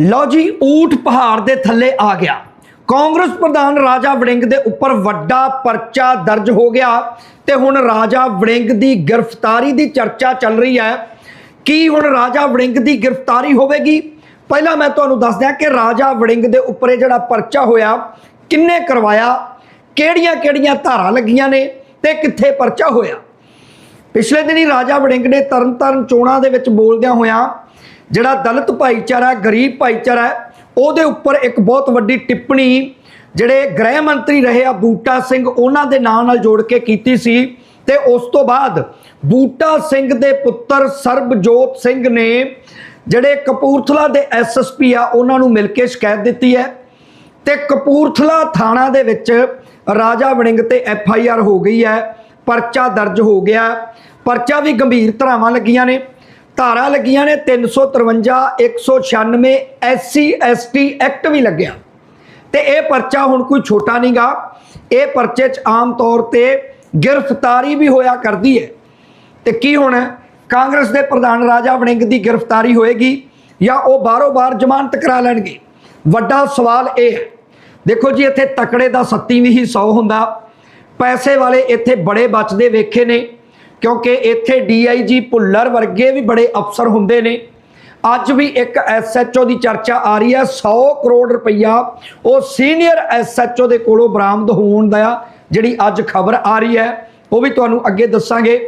ਲਓ ਜੀ ਊਠ ਪਹਾੜ ਦੇ ਥੱਲੇ ਆ ਗਿਆ। ਕਾਂਗਰਸ ਪ੍ਰਧਾਨ ਰਾਜਾ ਵੜਿੰਗ ਦੇ ਉੱਪਰ ਵੱਡਾ ਪਰਚਾ ਦਰਜ ਹੋ ਗਿਆ ਤੇ ਹੁਣ ਰਾਜਾ ਵੜਿੰਗ ਦੀ ਗ੍ਰਿਫਤਾਰੀ ਦੀ ਚਰਚਾ ਚੱਲ ਰਹੀ ਹੈ। ਕੀ ਹੁਣ ਰਾਜਾ ਵੜਿੰਗ ਦੀ ਗ੍ਰਿਫਤਾਰੀ ਹੋਵੇਗੀ? ਪਹਿਲਾਂ ਮੈਂ ਤੁਹਾਨੂੰ ਦੱਸ ਦਿਆਂ ਕਿ ਰਾਜਾ ਵੜਿੰਗ ਦੇ ਉੱਪਰ ਜਿਹੜਾ ਪਰਚਾ ਹੋਇਆ, ਕਿੰਨੇ ਕਰਵਾਇਆ ਕਿਹੜੀਆਂ-ਕਿਹੜੀਆਂ ਧਾਰਾਂ ਲੱਗੀਆਂ ਨੇ ਤੇ ਕਿੱਥੇ ਪਰਚਾ ਹੋਇਆ? ਪਿਛਲੇ ਦਿਨੀ ਰਾਜਾ ਵੜਿੰਗ ਨੇ ਤਰਨਤਾਰਨ ਚੋਣਾਂ ਦੇ ਵਿੱਚ ਬੋਲਦਿਆਂ ਹੋਇਆਂ ਜਿਹੜਾ ਦਲਿਤ ਭਾਈਚਾਰਾ, ਗਰੀਬ ਭਾਈਚਾਰਾ ਉਹਦੇ ਉੱਪਰ ਇੱਕ ਬਹੁਤ ਵੱਡੀ ਟਿੱਪਣੀ ਜਿਹੜੇ ਗ੍ਰਹਿ ਮੰਤਰੀ ਰਹੇ ਆ ਬੂਟਾ ਸਿੰਘ, ਉਹਨਾਂ ਦੇ ਨਾਂ ਨਾਲ ਜੋੜ ਕੇ ਕੀਤੀ ਸੀ ਤੇ ਉਸ ਤੋਂ ਬਾਅਦ ਬੂਟਾ ਸਿੰਘ ਦੇ ਪੁੱਤਰ ਸਰਬਜੋਤ ਸਿੰਘ ਨੇ ਜਿਹੜੇ ਕਪੂਰਥਲਾ ਦੇ ਐਸਐਸਪੀ ਆ, ਉਹਨਾਂ ਨੂੰ ਮਿਲ ਕੇ ਸ਼ਿਕਾਇਤ ਦਿੱਤੀ ਹੈ ਤੇ ਕਪੂਰਥਲਾ ਥਾਣਾ ਦੇ ਵਿੱਚ ਰਾਜਾ ਵੜਿੰਗ ਤੇ ਐਫ ਆਈ ਆਰ ਹੋ ਗਈ ਹੈ, ਪਰਚਾ ਦਰਜ ਹੋ ਗਿਆ। ਪਰਚਾ ਵੀ ਗੰਭੀਰ ਧਾਰਾਵਾਂ ਲੱਗੀਆਂ ਨੇ। ਧਾਰਾ ਲੱਗੀਆਂ ਨੇ 353 196 ਐਸਸੀ ਐਸਟੀ ਐਕਟ ਵੀ ਲੱਗਿਆ। ਤੇ ਇਹ ਪਰਚਾ ਹੁਣ ਕੋਈ ਛੋਟਾ ਨਹੀਂਗਾ। ਇਹ ਪਰਚੇ 'ਚ ਆਮ ਤੌਰ ਤੇ ਗ੍ਰਿਫਤਾਰੀ ਵੀ ਹੋਇਆ ਕਰਦੀ ਹੈ। ਤੇ ਕੀ ਹੁਣ ਕਾਂਗਰਸ ਦੇ ਪ੍ਰਧਾਨ ਰਾਜਾ ਵੜਿੰਗ ਦੀ ਗ੍ਰਿਫਤਾਰੀ ਹੋਏਗੀ ਜਾਂ ਉਹ ਬਾਹਰੋਂ ਬਾਹਰ ਜ਼ਮਾਨਤ ਕਰਾ ਲੈਣਗੇ? ਵੱਡਾ ਸਵਾਲ ਇਹ ਹੈ। ਦੇਖੋ ਜੀ, ਇੱਥੇ ਤਕੜੇ ਦਾ ਸੱਤੀ ਵੀ ਹੀ 100 ਹੁੰਦਾ। ਪੈਸੇ ਵਾਲੇ ਇੱਥੇ ਬੜੇ ਬਚਦੇ ਵੇਖੇ ਨੇ। ਕਿਉਂਕਿ ਇੱਥੇ ਡੀਆਈਜੀ ਭੁੱਲਰ ਵਰਗੇ ਵੀ ਬੜੇ ਅਫਸਰ ਹੁੰਦੇ ਨੇ। ਅੱਜ ਵੀ ਇੱਕ ਐਸਐਚਓ ਦੀ ਚਰਚਾ ਆ ਰਹੀ ਹੈ। 100 ਕਰੋੜ ਰੁਪਈਆ ਉਹ ਸੀਨੀਅਰ ਐਸਐਚਓ ਦੇ ਕੋਲੋਂ ਬਰਾਮਦ ਹੋਣ ਦਾ ਜਿਹੜੀ ਅੱਜ ਖਬਰ ਆ ਰਹੀ ਹੈ, ਉਹ ਵੀ ਤੁਹਾਨੂੰ ਅੱਗੇ ਦੱਸਾਂਗੇ।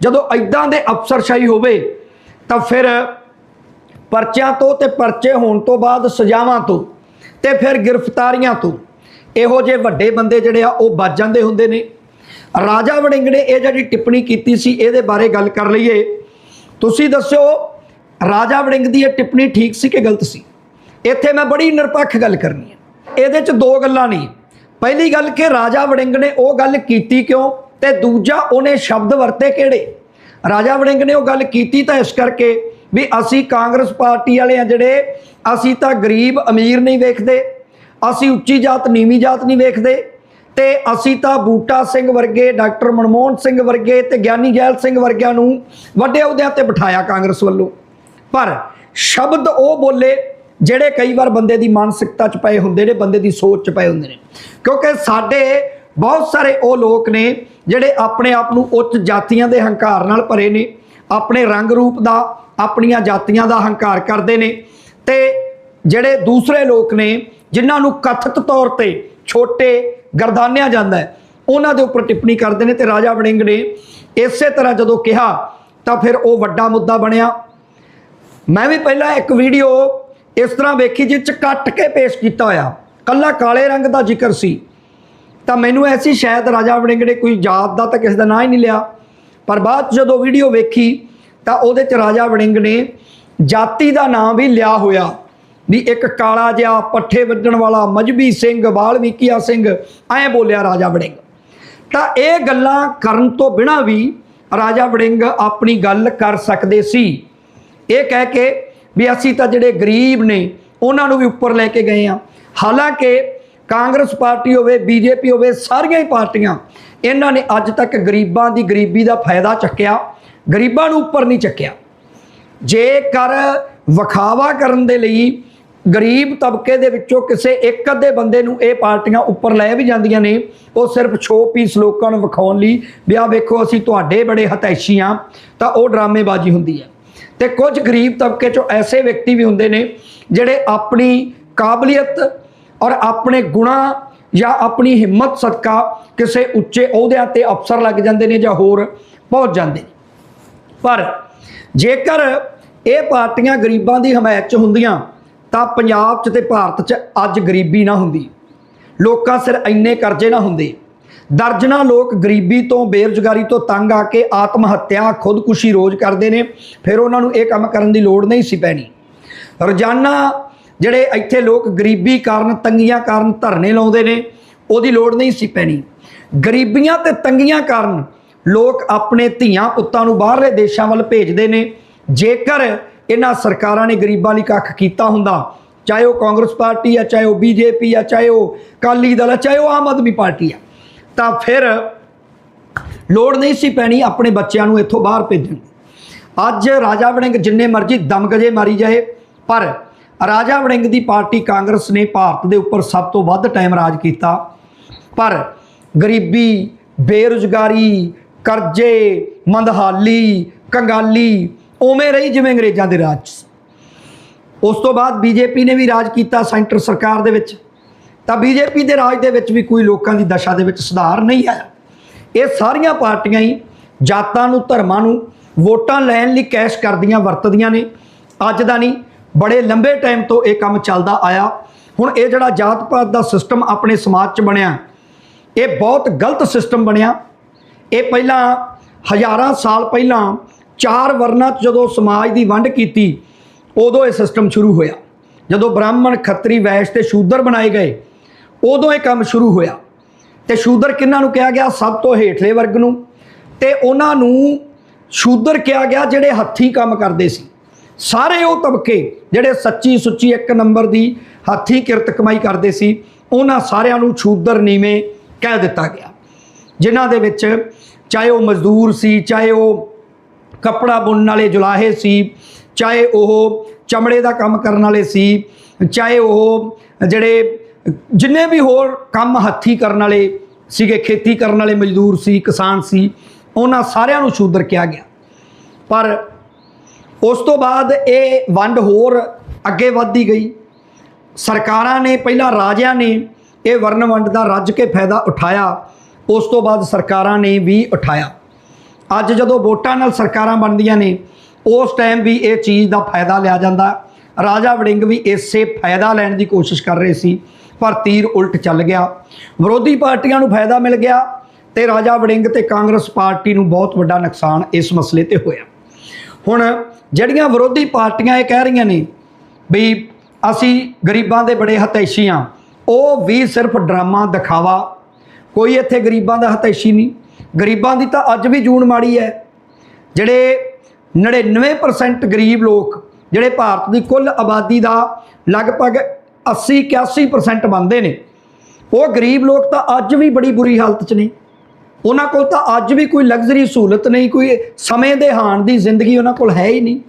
ਜਦੋਂ ਐਦਾਂ ਦੇ ਅਫਸਰਸ਼ਾਹੀ ਹੋਵੇ, ਤਾਂ ਫਿਰ ਪਰਚਿਆਂ ਤੋਂ ਤੇ ਪਰਚੇ ਹੋਣ ਤੋਂ ਬਾਅਦ ਸਜ਼ਾਵਾਂ ਤੋਂ ਤੇ ਫਿਰ ਗ੍ਰਿਫਤਾਰੀਆਂ ਤੋਂ ਇਹੋ ਜਿਹੇ ਵੱਡੇ ਬੰਦੇ ਜਿਹੜੇ ਆ, ਉਹ ਬਚ ਜਾਂਦੇ ਹੁੰਦੇ ਨੇ। ਰਾਜਾ ਵੜਿੰਗ ਨੇ ਇਹ ਜਿਹੜੀ ਟਿੱਪਣੀ ਕੀਤੀ ਸੀ, ਇਹਦੇ ਬਾਰੇ ਗੱਲ ਕਰ ਲਈਏ। ਤੁਸੀਂ ਦੱਸਿਓ, ਰਾਜਾ ਵੜਿੰਗ ਦੀ ਇਹ ਟਿੱਪਣੀ ਠੀਕ ਸੀ ਕਿ ਗਲਤ ਸੀ? ਇੱਥੇ ਮੈਂ ਬੜੀ ਨਿਰਪੱਖ ਗੱਲ ਕਰਨੀ ਹੈ। ਇਹਦੇ 'ਚ ਦੋ ਗੱਲਾਂ ਨੇ। ਪਹਿਲੀ ਗੱਲ ਕਿ ਰਾਜਾ ਵੜਿੰਗ ਨੇ ਉਹ ਗੱਲ ਕੀਤੀ ਕਿਉਂ? ਤੇ ਦੂਜਾ, ਉਹਨੇ ਸ਼ਬਦ ਵਰਤੇ ਕਿਹੜੇ? ਰਾਜਾ ਵੜਿੰਗ ਨੇ ਉਹ ਗੱਲ ਕੀਤੀ ਤਾਂ ਇਸ ਕਰਕੇ ਵੀ ਅਸੀਂ ਕਾਂਗਰਸ ਪਾਰਟੀ ਵਾਲੇ ਆ ਜਿਹੜੇ, ਅਸੀਂ ਤਾਂ ਗਰੀਬ ਅਮੀਰ ਨਹੀਂ ਵੇਖਦੇ, ਅਸੀਂ ਉੱਚੀ ਜਾਤ, ਨੀਵੀਂ ਜਾਤ ਨਹੀਂ ਵੇਖਦੇ ਤੇ ਅਸੀਂ ਤਾਂ ਬੂਟਾ ਸਿੰਘ ਵਰਗੇ, ਡਾਕਟਰ ਮਨਮੋਹਨ ਸਿੰਘ ਵਰਗੇ ਤੇ ਗਿਆਨੀ ਜੈਲ ਸਿੰਘ ਵਰਗਿਆਂ ਨੂੰ ਵੱਡੇ ਅਹੁਦਿਆਂ ਤੇ ਬਿਠਾਇਆ ਕਾਂਗਰਸ ਵੱਲੋਂ। ਪਰ ਸ਼ਬਦ ਉਹ ਬੋਲੇ ਜਿਹੜੇ ਕਈ ਵਾਰ ਬੰਦੇ ਦੀ ਮਾਨਸਿਕਤਾ 'ਚ ਪਏ ਹੁੰਦੇ ਨੇ, ਬੰਦੇ ਦੀ ਸੋਚ 'ਚ ਪਏ ਹੁੰਦੇ ਨੇ। ਕਿਉਂਕਿ ਸਾਡੇ ਬਹੁਤ ਸਾਰੇ ਉਹ ਲੋਕ ਨੇ ਜਿਹੜੇ ਆਪਣੇ ਆਪ ਨੂੰ ਉੱਚ ਜਾਤੀਆਂ ਦੇ ਹੰਕਾਰ ਨਾਲ ਭਰੇ ਨੇ, ਆਪਣੇ ਰੰਗ ਰੂਪ ਦਾ, ਆਪਣੀਆਂ ਜਾਤੀਆਂ ਦਾ ਹੰਕਾਰ ਕਰਦੇ ਨੇ ਤੇ ਜਿਹੜੇ ਦੂਸਰੇ ਲੋਕ ਨੇ, ਜਿਨ੍ਹਾਂ ਨੂੰ ਕਥਿਤ ਤੌਰ ਤੇ ਛੋਟੇ ਗਰਦਾਨਿਆ ਜਾਂਦਾ ਹੈ। ਉਹਨਾਂ ਦੇ ਉੱਪਰ ਟਿੱਪਣੀ ਕਰਦੇ ਨੇ ਤੇ ਰਾਜਾ ਵੜਿੰਗ ਨੇ ਇਸੇ ਤਰ੍ਹਾਂ ਜਦੋਂ ਕਿਹਾ, ਤਾਂ ਫਿਰ ਉਹ ਵੱਡਾ ਮੁੱਦਾ ਬਣਿਆ। ਮੈਂ ਵੀ ਪਹਿਲਾਂ ਇੱਕ ਵੀਡੀਓ ਇਸ ਤਰ੍ਹਾਂ ਵੇਖੀ ਜਿਸ ਚ ਕੱਟ ਕੇ ਪੇਸ਼ ਕੀਤਾ ਹੋਇਆ। ਕੱਲਾ ਕਾਲੇ ਰੰਗ ਦਾ ਜ਼ਿਕਰ ਸੀ। ਤਾਂ ਮੈਨੂੰ ਐਸੀ ਸ਼ਾਇਦ ਰਾਜਾ ਵੜਿੰਗ ਨੇ ਕੋਈ ਜਾਤ ਦਾ ਤਾਂ ਕਿਸੇ ਦਾ ਨਾਂ ਹੀ ਨਹੀਂ ਲਿਆ। ਪਰ ਬਾਅਦ 'ਚ ਜਦੋਂ ਵੀਡੀਓ ਵੇਖੀ, ਤਾਂ ਉਹਦੇ ਚ ਰਾਜਾ ਵੜਿੰਗ ਨੇ ਜਾਤੀ ਦਾ ਨਾਮ ਵੀ ਲਿਆ ਹੋਇਆ। ਵੀ ਇੱਕ ਕਾਲਾ ਜਿਹਾ ਪੱਠੇ ਵੱਢਣ ਵਾਲਾ ਮਜਬੀ ਸਿੰਘ, ਵਾਲਮੀਕੀਆ ਸਿੰਘ, ਐਂ ਬੋਲਿਆ ਰਾਜਾ ਵੜਿੰਗ। ਤਾਂ ਇਹ ਗੱਲਾਂ ਕਰਨ ਤੋਂ ਬਿਨਾਂ ਵੀ ਰਾਜਾ ਵੜਿੰਗ ਆਪਣੀ ਗੱਲ ਕਰ ਸਕਦੇ ਸੀ। ਇਹ ਕਹਿ ਕੇ ਵੀ ਅਸੀਂ ਤਾਂ ਜਿਹੜੇ ਗਰੀਬ ਨੇ, ਉਹਨਾਂ ਨੂੰ ਵੀ ਉੱਪਰ ਲੈ ਕੇ ਗਏ ਆ। ਹਾਲਾਂਕਿ ਕਾਂਗਰਸ ਪਾਰਟੀ ਹੋਵੇ, ਬੀਜੇਪੀ ਹੋਵੇ, ਸਾਰੀਆਂ ਹੀ ਪਾਰਟੀਆਂ, ਇਹਨਾਂ ਨੇ ਅੱਜ ਤੱਕ ਗਰੀਬਾਂ ਦੀ ਗਰੀਬੀ ਦਾ ਫਾਇਦਾ ਚੱਕਿਆ, ਗਰੀਬਾਂ ਨੂੰ ਉੱਪਰ ਨਹੀਂ ਚੱਕਿਆ। ਜੇਕਰ ਵਿਖਾਵਾ ਕਰਨ ਦੇ ਲਈ ਗਰੀਬ ਤਬਕੇ ਦੇ ਵਿੱਚੋਂ ਕਿਸੇ ਇੱਕ ਅੱਧੇ ਬੰਦੇ ਨੂੰ ਇਹ ਪਾਰਟੀਆਂ ਉੱਪਰ ਲੈ ਵੀ ਜਾਂਦੀਆਂ ਨੇ, ਉਹ ਸਿਰਫ ਸ਼ੋ ਪੀਸ ਲੋਕਾਂ ਨੂੰ ਵਿਖਾਉਣ ਲਈ ਵੀ ਆਹ ਵੇਖੋ ਅਸੀਂ ਤੁਹਾਡੇ ਬੜੇ ਹਤੈਸ਼ੀ ਹਾਂ ਤਾਂ ਉਹ ਡਰਾਮੇਬਾਜ਼ੀ ਹੁੰਦੀ ਹੈ। ਤੇ ਕੁਝ ਗਰੀਬ ਤਬਕੇ ਚੋਂ ਐਸੇ ਵਿਅਕਤੀ ਵੀ ਹੁੰਦੇ ਨੇ ਜਿਹੜੇ ਆਪਣੀ ਕਾਬਲੀਅਤ ਔਰ ਆਪਣੇ ਗੁਣਾ ਜਾਂ ਆਪਣੀ ਹਿੰਮਤ ਸਦਕਾ ਕਿਸੇ ਉੱਚੇ ਅਹੁਦਿਆਂ ਤੇ ਅਫਸਰ ਲੱਗ ਜਾਂਦੇ ਨੇ ਜਾਂ ਹੋਰ ਪਹੁੰਚ ਜਾਂਦੇ ਨੇ। ਪਰ ਜੇਕਰ ਇਹ ਪਾਰਟੀਆਂ ਗਰੀਬਾਂ ਦੀ ਹਮਾਇਤ 'ਚ ਹੁੰਦੀਆਂ ਤਾਂ ਪੰਜਾਬ 'ਚ ਤੇ ਭਾਰਤ 'ਚ ਅੱਜ ਗਰੀਬੀ ਨਾ ਹੁੰਦੀ। ਲੋਕਾਂ ਸਿਰ ਇੰਨੇ ਕਰਜ਼ੇ ਨਾ ਹੁੰਦੇ। ਦਰਜਨਾਂ ਲੋਕ ਗਰੀਬੀ ਤੋਂ ਬੇਰੁਜ਼ਗਾਰੀ ਤੋਂ ਤੰਗ ਆ ਕੇ ਆਤਮ ਹੱਤਿਆ ਖੁਦਕੁਸ਼ੀ ਰੋਜ਼ ਕਰਦੇ ਨੇ। ਫਿਰ ਉਹਨਾਂ ਨੂੰ ਇਹ ਕੰਮ ਕਰਨ ਦੀ ਲੋੜ ਨਹੀਂ ਸੀ ਪੈਣੀ। ਰੋਜ਼ਾਨਾ ਜਿਹੜੇ ਇੱਥੇ ਲੋਕ ਗਰੀਬੀ ਕਾਰਨ ਤੰਗੀਆਂ ਕਾਰਨ ਧਰਨੇ ਲਾਉਂਦੇ ਨੇ, ਉਹਦੀ ਲੋੜ ਨਹੀਂ ਸੀ ਪੈਣੀ। ਗਰੀਬੀਆਂ ਤੇ ਤੰਗੀਆਂ ਕਾਰਨ ਲੋਕ ਆਪਣੇ ਧੀਆਂ ਪੁੱਤਾਂ ਨੂੰ ਬਾਹਰਲੇ ਦੇਸ਼ਾਂ ਵੱਲ ਭੇਜਦੇ ਨੇ। ਜੇਕਰ ਇਹਨਾਂ ਸਰਕਾਰਾਂ ਨੇ ਗਰੀਬਾਂ ਲਈ ਕੱਖ ਕੀਤਾ ਹੁੰਦਾ। ਚਾਹੇ ਉਹ ਕਾਂਗਰਸ ਪਾਰਟੀ ਆ, ਚਾਹੇ ਉਹ ਬੀਜੇਪੀ ਆ, ਚਾਹੇ ਉਹ ਕਾਲੀ ਦਲ ਆ, ਚਾਹੇ ਉਹ ਆਮ ਆਦਮੀ ਪਾਰਟੀ ਆ। ਤਾਂ ਫਿਰ ਲੋੜ ਨਹੀਂ ਸੀ ਪੈਣੀ ਆਪਣੇ ਬੱਚਿਆਂ ਨੂੰ ਇੱਥੋਂ ਬਾਹਰ ਭੇਜਣ ਦੀ। ਅੱਜ ਰਾਜਾ ਵੜਿੰਗ ਜਿੰਨੇ ਮਰਜ਼ੀ ਦਮਗਜੇ ਮਾਰੀ ਜਾਏ, ਪਰ ਰਾਜਾ ਵੜਿੰਗ ਦੀ ਪਾਰਟੀ ਕਾਂਗਰਸ ਨੇ ਭਾਰਤ ਦੇ ਉੱਪਰ ਸਭ ਤੋਂ ਵੱਧ ਟਾਈਮ ਰਾਜ ਕੀਤਾ। ਪਰ ਗਰੀਬੀ, ਬੇਰੁਜ਼ਗਾਰੀ, ਕਰਜ਼ੇ, ਮੰਦਹਾਲੀ, ਕੰਗਾਲੀ ਉਵੇਂ ਰਹੀ ਜਿਵੇਂ ਅੰਗਰੇਜ਼ਾਂ ਦੇ ਰਾਜ 'ਚ ਉਸ ਤੋਂ ਬਾਅਦ ਬੀਜੇਪੀ ਨੇ ਵੀ ਰਾਜ ਕੀਤਾ ਸੈਂਟਰ ਸਰਕਾਰ ਦੇ ਵਿੱਚ। ਤਾਂ ਬੀਜੇਪੀ ਦੇ ਰਾਜ ਦੇ ਵਿੱਚ ਵੀ ਕੋਈ ਲੋਕਾਂ ਦੀ ਦਸ਼ਾ ਦੇ ਵਿੱਚ ਸੁਧਾਰ ਨਹੀਂ ਆਇਆ। ਇਹ ਸਾਰੀਆਂ ਪਾਰਟੀਆਂ ਹੀ ਜਾਤਾਂ ਨੂੰ, ਧਰਮਾਂ ਨੂੰ ਵੋਟਾਂ ਲੈਣ ਲਈ ਕੈਸ਼ ਕਰਦੀਆਂ, ਵਰਤਦੀਆਂ ਨੇ। ਅੱਜ ਦਾ ਨਹੀਂ, ਬੜੇ ਲੰਬੇ ਟਾਈਮ ਤੋਂ ਇਹ ਕੰਮ ਚੱਲਦਾ ਆਇਆ। ਹੁਣ ਇਹ ਜਿਹੜਾ ਜਾਤ ਪਾਤ ਦਾ ਸਿਸਟਮ ਆਪਣੇ ਸਮਾਜ 'ਚ ਬਣਿਆ, ਇਹ ਬਹੁਤ ਗਲਤ ਸਿਸਟਮ ਬਣਿਆ। ਇਹ ਪਹਿਲਾਂ ਹਜ਼ਾਰਾਂ ਸਾਲ ਪਹਿਲਾਂ ਚਾਰ ਵਰਨਾਂ 'ਚ ਜਦੋਂ ਸਮਾਜ ਦੀ ਵੰਡ ਕੀਤੀ, ਉਦੋਂ ਇਹ ਸਿਸਟਮ ਸ਼ੁਰੂ ਹੋਇਆ। ਜਦੋਂ ਬ੍ਰਾਹਮਣ ਖੱਤਰੀ ਵੈਸ਼ ਤੇ ਸ਼ੂਦਰ ਬਣਾਏ ਗਏ, ਉਦੋਂ ਇਹ ਕੰਮ ਸ਼ੁਰੂ ਹੋਇਆ। ਤੇ ਸ਼ੂਦਰ ਕਿਹਨਾਂ ਨੂੰ ਕਿਹਾ ਗਿਆ? ਸਭ ਤੋਂ ਹੇਠਲੇ ਵਰਗ ਨੂੰ। ਤੇ ਉਹਨਾਂ ਨੂੰ ਸ਼ੂਦਰ ਕਿਹਾ ਗਿਆ ਜਿਹੜੇ ਹੱਥੀਂ ਕੰਮ ਕਰਦੇ ਸੀ। ਸਾਰੇ ਉਹ ਤਬਕੇ ਜਿਹੜੇ ਸੱਚੀ ਸੁੱਚੀ ਇੱਕ ਨੰਬਰ ਦੀ ਹੱਥੀਂ ਕਿਰਤ ਕਮਾਈ ਕਰਦੇ ਸੀ, ਉਹਨਾਂ ਸਾਰਿਆਂ ਨੂੰ ਸ਼ੂਦਰ ਨੀਵੇਂ ਕਹਿ ਦਿੱਤਾ ਗਿਆ। ਜਿਨ੍ਹਾਂ ਦੇ ਵਿੱਚ ਚਾਹੇ ਉਹ ਮਜ਼ਦੂਰ ਸੀ, ਚਾਹੇ ਉਹ ਕੱਪੜਾ ਬੁਣਨ ਵਾਲੇ ਜੁਲਾਹੇ ਸੀ, ਚਾਹੇ ਉਹ ਚਮੜੇ ਦਾ ਕੰਮ ਕਰਨ ਵਾਲੇ ਸੀ, ਚਾਹੇ ਉਹ ਜਿਹੜੇ ਜਿੰਨੇ ਵੀ ਹੋਰ ਕੰਮ ਹੱਥੀ ਕਰਨ ਵਾਲੇ ਸੀਗੇ, ਖੇਤੀ ਕਰਨ ਵਾਲੇ ਮਜ਼ਦੂਰ ਸੀ, ਕਿਸਾਨ ਸੀ, ਉਹਨਾਂ ਸਾਰਿਆਂ ਨੂੰ ਸ਼ੂਦਰ ਕਿਹਾ ਗਿਆ। ਪਰ ਉਸ ਤੋਂ ਬਾਅਦ ਇਹ ਵੰਡ ਹੋਰ ਅੱਗੇ ਵੱਧਦੀ ਗਈ। ਸਰਕਾਰਾਂ ਨੇ, ਪਹਿਲਾਂ ਰਾਜਿਆਂ ਨੇ ਇਹ ਵਰਨ ਵੰਡ ਦਾ ਰੱਜ ਕੇ ਫਾਇਦਾ ਉਠਾਇਆ। ਉਸ ਤੋਂ ਬਾਅਦ ਸਰਕਾਰਾਂ ਨੇ ਵੀ ਉਠਾਇਆ। ਅੱਜ ਜਦੋਂ ਵੋਟਾਂ ਨਾਲ ਸਰਕਾਰਾਂ ਬਣਦੀਆਂ ਨੇ, ਉਸ ਟਾਈਮ ਵੀ ਇਹ ਚੀਜ਼ ਦਾ ਫਾਇਦਾ ਲਿਆ ਜਾਂਦਾ। ਰਾਜਾ ਵੜਿੰਗ ਵੀ ਇਸੇ ਫਾਇਦਾ ਲੈਣ ਦੀ ਕੋਸ਼ਿਸ਼ ਕਰ ਰਹੇ ਸੀ, ਪਰ ਤੀਰ ਉਲਟ ਚੱਲ ਗਿਆ। ਵਿਰੋਧੀ ਪਾਰਟੀਆਂ ਨੂੰ ਫਾਇਦਾ ਮਿਲ ਗਿਆ ਤੇ ਰਾਜਾ ਵੜਿੰਗ ਤੇ ਕਾਂਗਰਸ ਪਾਰਟੀ ਨੂੰ ਬਹੁਤ ਵੱਡਾ ਨੁਕਸਾਨ ਇਸ ਮਸਲੇ ਤੇ ਹੋਇਆ। ਹੁਣ ਜਿਹੜੀਆਂ ਵਿਰੋਧੀ ਪਾਰਟੀਆਂ ਇਹ ਕਹਿ ਰਹੀਆਂ ਨੇ ਵੀ ਅਸੀਂ ਗਰੀਬਾਂ ਦੇ ਬੜੇ ਹਤੈਸ਼ੀ ਹਾਂ ਉਹ ਵੀ ਸਿਰਫ ਡਰਾਮਾ ਦਿਖਾਵਾ। ਕੋਈ ਇੱਥੇ ਗਰੀਬਾਂ ਦਾ ਹਤੈਸ਼ੀ ਨਹੀਂ ਗਰੀਬਾਂ ਦੀ ਤਾਂ ਅੱਜ ਵੀ ਜੂਨ ਮਾੜੀ ਹੈ। ਜਿਹੜੇ 99% ਗਰੀਬ ਲੋਕ, ਜਿਹੜੇ ਭਾਰਤ ਦੀ ਕੁੱਲ ਆਬਾਦੀ ਦਾ ਲਗਭਗ 80 81% ਬਣਦੇ ਨੇ, ਉਹ ਗਰੀਬ ਲੋਕ ਤਾਂ ਅੱਜ ਵੀ ਬੜੀ ਬੁਰੀ ਹਾਲਤ 'ਚ ਨੇ। ਉਹਨਾਂ ਕੋਲ ਤਾਂ ਅੱਜ ਵੀ ਕੋਈ ਲਗਜ਼ਰੀ ਸਹੂਲਤ ਨਹੀਂ, ਕੋਈ ਸਮੇਂ ਦੇ ਹਾਣ ਦੀ ਜ਼ਿੰਦਗੀ ਉਹਨਾਂ ਕੋਲ ਹੈ ਹੀ ਨਹੀਂ।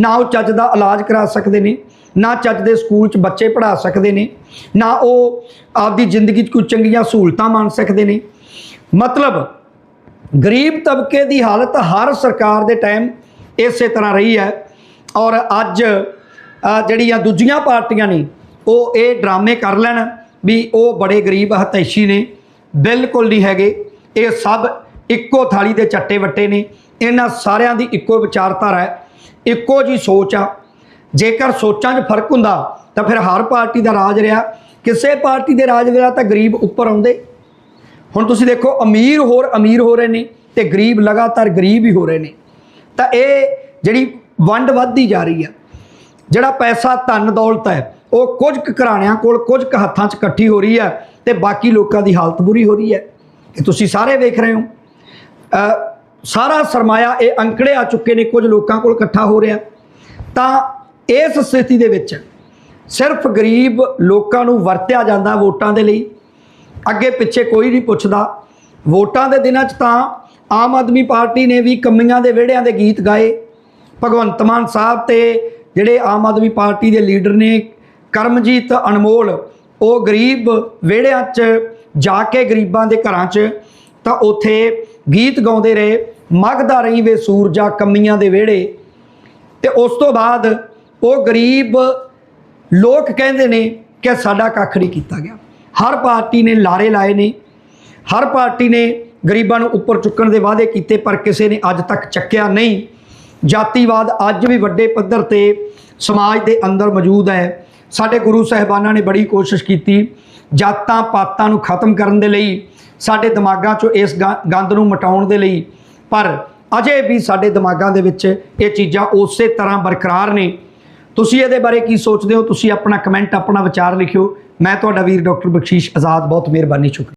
ਨਾ ਉਹ ਚੱਜ ਦਾ ਇਲਾਜ ਕਰਾ ਸਕਦੇ ਨੇ, ਨਾ ਚੱਜ ਦੇ ਸਕੂਲ 'ਚ ਬੱਚੇ ਪੜ੍ਹਾ ਸਕਦੇ ਨੇ, ਨਾ ਉਹ ਆਪਦੀ ਜ਼ਿੰਦਗੀ 'ਚ ਕੋਈ ਚੰਗੀਆਂ ਸਹੂਲਤਾਂ ਮੰਨ ਸਕਦੇ ਨੇ। ਮਤਲਬ ਗਰੀਬ ਤਬਕੇ ਦੀ ਹਾਲਤ ਹਰ ਸਰਕਾਰ ਦੇ ਟਾਈਮ ਇਸੇ ਤਰ੍ਹਾਂ ਰਹੀ ਹੈ। ਔਰ ਅੱਜ ਜਿਹੜੀਆਂ ਦੂਜੀਆਂ ਪਾਰਟੀਆਂ ਨੇ, ਉਹ ਇਹ ਡਰਾਮੇ ਕਰ ਲੈਣ ਵੀ ਉਹ ਬੜੇ ਗਰੀਬ ਹਤੈਸ਼ੀ ਨੇ। ਬਿਲਕੁਲ ਨਹੀਂ ਹੈਗੇ। ਇਹ ਸਭ ਇੱਕੋ ਥਾਲੀ ਦੇ ਚੱਟੇ ਵੱਟੇ ਨੇ। ਇਹਨਾਂ ਸਾਰਿਆਂ ਦੀ ਇੱਕੋ ਵਿਚਾਰਧਾਰਾ ਹੈ। ਇੱਕੋ ਜੀ ਸੋਚ ਆ। ਜੇਕਰ ਸੋਚਾਂ 'ਚ ਫ਼ਰਕ ਹੁੰਦਾ ਤਾਂ ਫਿਰ ਹਰ ਪਾਰਟੀ ਦਾ ਰਾਜ ਰਿਹਾ। ਕਿਸੇ ਪਾਰਟੀ ਦੇ ਰਾਜ ਵੇਲਾ ਤਾਂ ਗਰੀਬ ਉੱਪਰ ਆਉਂਦੇ। ਹੁਣ ਤੁਸੀਂ ਦੇਖੋ, ਅਮੀਰ ਹੋਰ ਅਮੀਰ ਹੋ ਰਹੇ ਨੇ ਤੇ ਗਰੀਬ ਲਗਾਤਾਰ ਗਰੀਬ ਹੀ ਹੋ ਰਹੇ ਨੇ। ਤਾਂ ਇਹ ਜਿਹੜੀ ਵੰਡ ਵੱਧਦੀ ਜਾ ਰਹੀ ਆ, ਜਿਹੜਾ ਪੈਸਾ ਧਨ ਦੌਲਤ ਹੈ, ਉਹ ਕੁਝ ਕੁ ਘਰਾਣਿਆਂ ਕੋਲ, ਕੁਝ ਕੁ ਹੱਥਾਂ 'ਚ ਇਕੱਠੀ ਹੋ ਰਹੀ ਹੈ ਤੇ ਬਾਕੀ ਲੋਕਾਂ ਦੀ ਹਾਲਤ ਬੁਰੀ ਹੋ ਰਹੀ ਹੈ। ਇਹ ਤੁਸੀਂ ਸਾਰੇ ਵੇਖ ਰਹੇ ਹੋ। ਸਾਰਾ ਸਰਮਾਇਆ ਇਹ ਅੰਕੜੇ ਆ ਚੁੱਕੇ ਨੇ, ਕੁਝ ਲੋਕਾਂ ਕੋਲ ਇਕੱਠਾ ਹੋ ਰਿਹਾ। ਤਾਂ ਇਸ ਸਥਿਤੀ ਦੇ ਵਿੱਚ ਸਿਰਫ ਗਰੀਬ ਲੋਕਾਂ ਨੂੰ ਵਰਤਿਆ ਜਾਂਦਾ ਵੋਟਾਂ ਦੇ ਲਈ। ਅੱਗੇ ਪਿੱਛੇ ਕੋਈ ਨਹੀਂ ਪੁੱਛਦਾ। ਵੋਟਾਂ ਦੇ ਦਿਨਾਂ 'ਚ ਤਾਂ ਆਮ ਆਦਮੀ ਪਾਰਟੀ ਨੇ ਵੀ ਕੰਮੀਆਂ ਦੇ ਵਿਹੜਿਆਂ ਦੇ ਗੀਤ ਗਾਏ। ਭਗਵੰਤ ਮਾਨ ਸਾਹਿਬ ਤੇ ਜਿਹੜੇ ਆਮ ਆਦਮੀ ਪਾਰਟੀ ਦੇ ਲੀਡਰ ਨੇ ਕਰਮਜੀਤ ਅਨਮੋਲ, ਉਹ ਗਰੀਬ ਵਿਹੜਿਆਂ 'ਚ ਜਾ ਕੇ ਗਰੀਬਾਂ ਦੇ ਘਰਾਂ 'ਚ ਤਾਂ ਉੱਥੇ ਗੀਤ ਗਾਉਂਦੇ ਰਹੇ, ਮਗਦਾ ਰਹੀ ਵੇ ਸੂਰਜਾ ਕੰਮੀਆਂ ਦੇ ਵਿਹੜੇ। ਤੇ ਉਸ ਤੋਂ ਬਾਅਦ ਉਹ ਗਰੀਬ ਲੋਕ ਕਹਿੰਦੇ ਨੇ ਕਿ ਸਾਡਾ ਕੱਖ ਨਹੀਂ ਕੀਤਾ ਗਿਆ। ਹਰ ਪਾਰਟੀ ਨੇ ਲਾਰੇ ਲਾਏ ਨੇ, ਹਰ ਪਾਰਟੀ ਨੇ ਗਰੀਬਾਂ ਨੂੰ ਉੱਪਰ ਚੁੱਕਣ ਦੇ ਵਾਅਦੇ ਕੀਤੇ, ਪਰ ਕਿਸੇ ਨੇ ਅੱਜ ਤੱਕ ਚੱਕਿਆ ਨਹੀਂ। ਜਾਤੀਵਾਦ ਅੱਜ ਵੀ ਵੱਡੇ ਪੱਧਰ ਤੇ ਸਮਾਜ ਦੇ ਅੰਦਰ ਮੌਜੂਦ ਹੈ। ਸਾਡੇ ਗੁਰੂ ਸਾਹਿਬਾਨਾਂ ਨੇ ਬੜੀ ਕੋਸ਼ਿਸ਼ ਕੀਤੀ ਜਾਤਾਂ ਪਾਤਾਂ ਨੂੰ ਖਤਮ ਕਰਨ ਦੇ ਲਈ, ਸਾਡੇ ਦਿਮਾਗਾਂ 'ਚੋਂ ਇਸ ਗਾ- ਗੰਦ ਨੂੰ ਮਿਟਾਉਣ ਦੇ ਲਈ। ਪਰ ਅਜੇ ਵੀ ਸਾਡੇ ਦਿਮਾਗਾਂ ਦੇ ਵਿੱਚ ਇਹ ਚੀਜ਼ਾਂ ਉਸੇ ਤਰ੍ਹਾਂ ਬਰਕਰਾਰ ਨੇ। ਤੁਸੀਂ ਇਹਦੇ ਬਾਰੇ ਕੀ ਸੋਚਦੇ ਹੋ? ਤੁਸੀਂ ਆਪਣਾ ਕਮੈਂਟ ਆਪਣਾ ਵਿਚਾਰ ਲਿਖਿਓ। ਮੈਂ ਤੁਹਾਡਾ ਵੀਰ ਡਾਕਟਰ ਬਖਸ਼ੀਸ਼ ਆਜ਼ਾਦ ਬਹੁਤ ਮਿਹਰਬਾਨੀ ਸ਼ੁਕਰੀਆ।